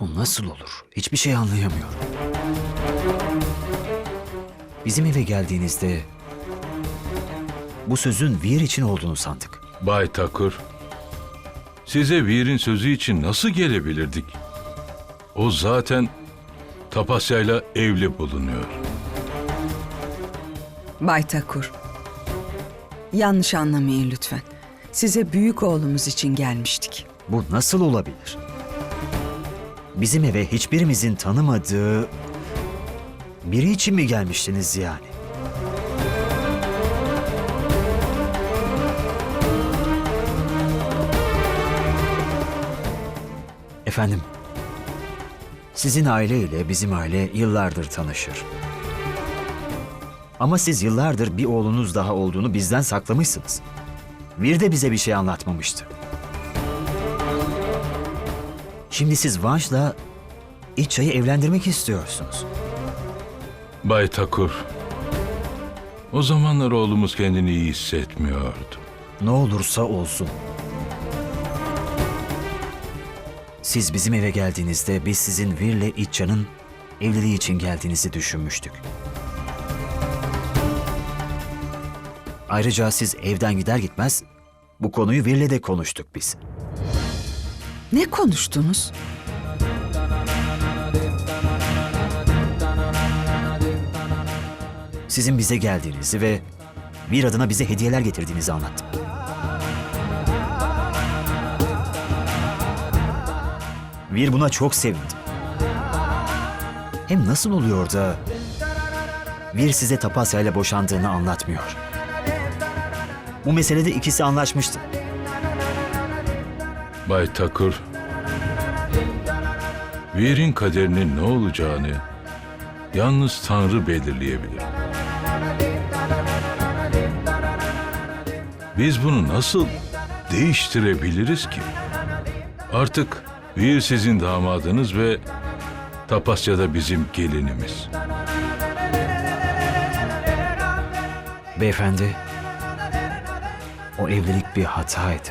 Bu nasıl olur? Hiçbir şey anlayamıyorum. Bizim eve geldiğinizde bu sözün Vir için olduğunu sandık. Bay Takur, size Vir'in sözü için nasıl gelebilirdik? O zaten Tapasya'yla evli bulunuyor. Bay Takur. Yanlış anlamayın lütfen. Size büyük oğlumuz için gelmiştik. Bu nasıl olabilir? Bizim eve hiçbirimizin tanımadığı biri için mi gelmiştiniz yani? Efendim, sizin aile ile bizim aile yıllardır tanışır. Ama siz yıllardır bir oğlunuz daha olduğunu bizden saklamışsınız. Bir de bize bir şey anlatmamıştı. Şimdi siz Vanş'la İçay'ı evlendirmek istiyorsunuz. Bay Takur, o zamanlar oğlumuz kendini iyi hissetmiyordu. Ne olursa olsun. Siz bizim eve geldiğinizde biz sizin Vir'le İçcan'ın evliliği için geldiğinizi düşünmüştük. Ayrıca siz evden gider gitmez bu konuyu Vir'le de konuştuk biz. Ne konuştunuz? Sizin bize geldiğinizi ve Vir adına bize hediyeler getirdiğinizi anlattım. Vir buna çok sevindi. Hem nasıl oluyor da Vir size Tapasya ile boşandığını anlatmıyor. Bu meselede ikisi anlaşmıştı. Bay Takur, Vir'in kaderinin ne olacağını yalnız Tanrı belirleyebilir. Biz bunu nasıl değiştirebiliriz ki? Artık Vir sizin damadınız ve Tapasya da bizim gelinimiz. Beyefendi, o evlilik bir hataydı.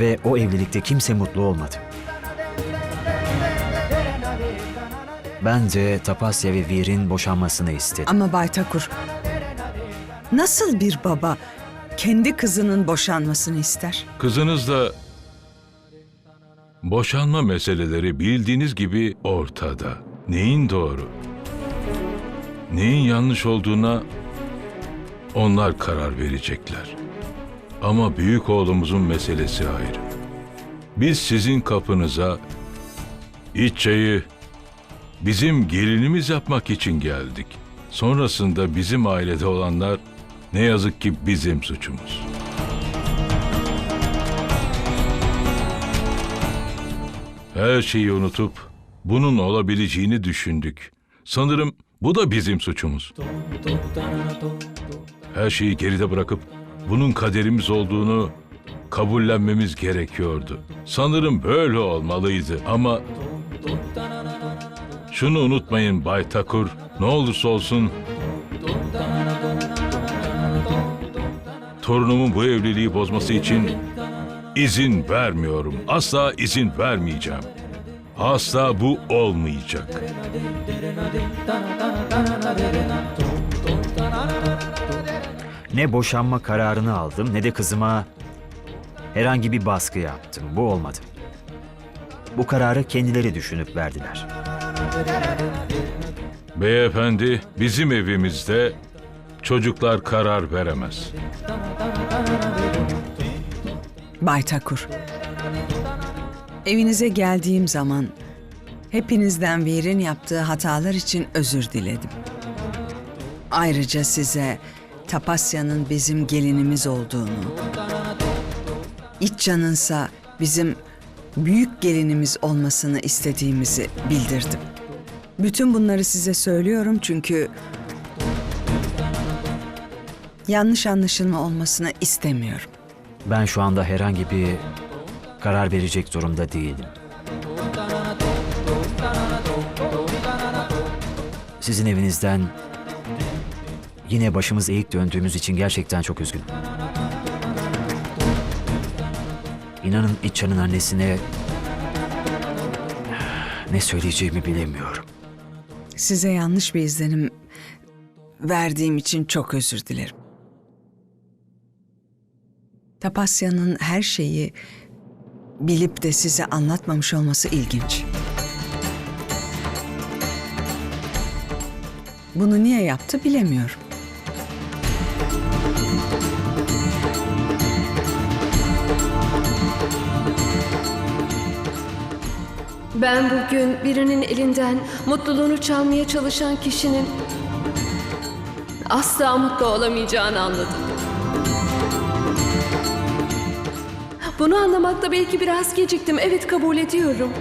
Ve o evlilikte kimse mutlu olmadı. Ben de Tapasya ve Vir'in boşanmasını istedim. Ama Bay Takur, nasıl bir baba kendi kızının boşanmasını ister? Kızınız da boşanma meseleleri bildiğiniz gibi ortada. Neyin doğru? Neyin yanlış olduğuna onlar karar verecekler. Ama büyük oğlumuzun meselesi ayrı. Biz sizin kapınıza İççe'yi bizim gelinimiz yapmak için geldik. Sonrasında bizim ailede olanlar ne yazık ki bizim suçumuz. Her şeyi unutup bunun olabileceğini düşündük. Sanırım bu da bizim suçumuz. Her şeyi geride bırakıp bunun kaderimiz olduğunu kabullenmemiz gerekiyordu. Sanırım böyle olmalıydı ama şunu unutmayın Bay Takur, ne olursa olsun torunumun bu evliliği bozması için izin vermiyorum. Asla izin vermeyeceğim. Asla bu olmayacak. Ne boşanma kararını aldım ne de kızıma herhangi bir baskı yaptım. Bu olmadı. Bu kararı kendileri düşünüp verdiler. Beyefendi, bizim evimizde çocuklar karar veremez. Bay Takur, evinize geldiğim zaman hepinizden Vir'in yaptığı hatalar için özür diledim. Ayrıca size Tapasya'nın bizim gelinimiz olduğunu, İçcan'ınsa bizim büyük gelinimiz olmasını istediğimizi bildirdim. Bütün bunları size söylüyorum çünkü yanlış anlaşılma olmasını istemiyorum. Ben şu anda herhangi bir karar verecek durumda değilim. Sizin evinizden yine başımız eğik döndüğümüz için gerçekten çok üzgünüm. İnanın İçcan'ın annesine Ne söyleyeceğimi bilemiyorum. Size yanlış bir izlenim verdiğim için çok özür dilerim. Tapasya'nın her şeyi bilip de size anlatmamış olması ilginç. Bunu niye yaptı bilemiyorum. Ben bugün birinin elinden mutluluğunu çalmaya çalışan kişinin asla mutlu olamayacağını anladım. Bunu anlamakta belki biraz geciktim. Evet kabul ediyorum.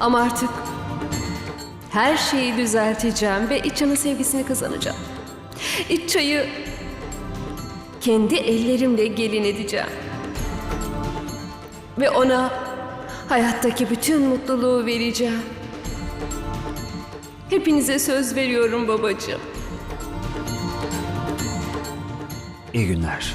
Ama artık her şeyi düzelteceğim ve İçan'ın sevgisini kazanacağım. İçayı kendi ellerimle gelin edeceğim. Ve ona hayattaki bütün mutluluğu vereceğim. Hepinize söz veriyorum babacığım. İyi günler.